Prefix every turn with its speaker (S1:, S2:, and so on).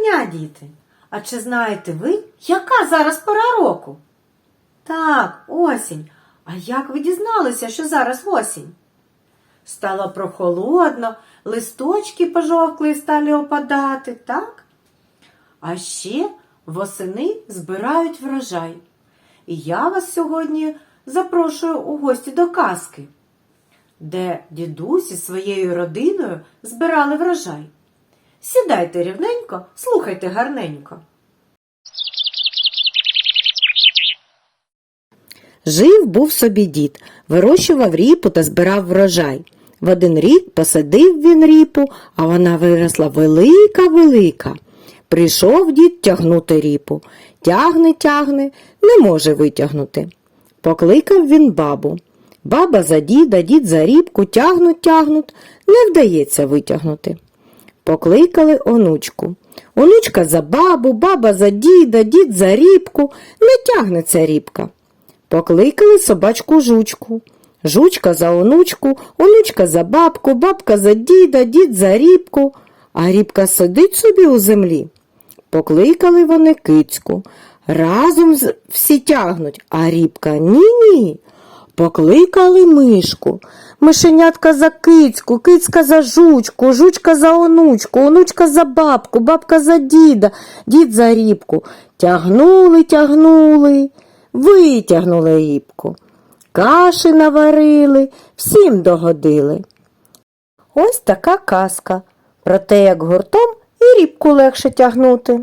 S1: дня, діти! А чи знаєте ви, яка зараз пора року? Так, осінь. А як ви дізналися, що зараз осінь? Стало прохолодно, листочки пожовкли і стали опадати, так? А ще восени збирають врожай. І я вас сьогодні запрошую у гості до казки, де дідусь із своєю родиною збирали врожай. Сідайте рівненько, слухайте гарненько.
S2: Жив був собі дід, вирощував ріпу та збирав врожай. В один рік посадив він ріпу, а вона виросла велика-велика. Прийшов дід тягнути ріпу. Тягне, тягне, не може витягнути. Покликав він бабу. Баба за діда, дід за рібку, тягнуть, тягнуть, не вдається витягнути. Покликали онучку. Онучка за бабу, баба за діда, дід за рібку, не тягнеться рібка. Покликали собачку жучку. Жучка за онучку, онучка за бабку, бабка за діда, дід за рібку, а рібка сидить собі у землі. Покликали вони кицьку. Разом всі тягнуть, а рібка ні-ні. Покликали мишку. Мишенятка за кицьку, кицька за жучку, жучка за онучку, онучка за бабку, бабка за діда, дід за рібку. Тягнули, тягнули, витягнули рібку. Каші наварили, всім догодили. Ось така казка про те, як гуртом і рібку легше тягнути.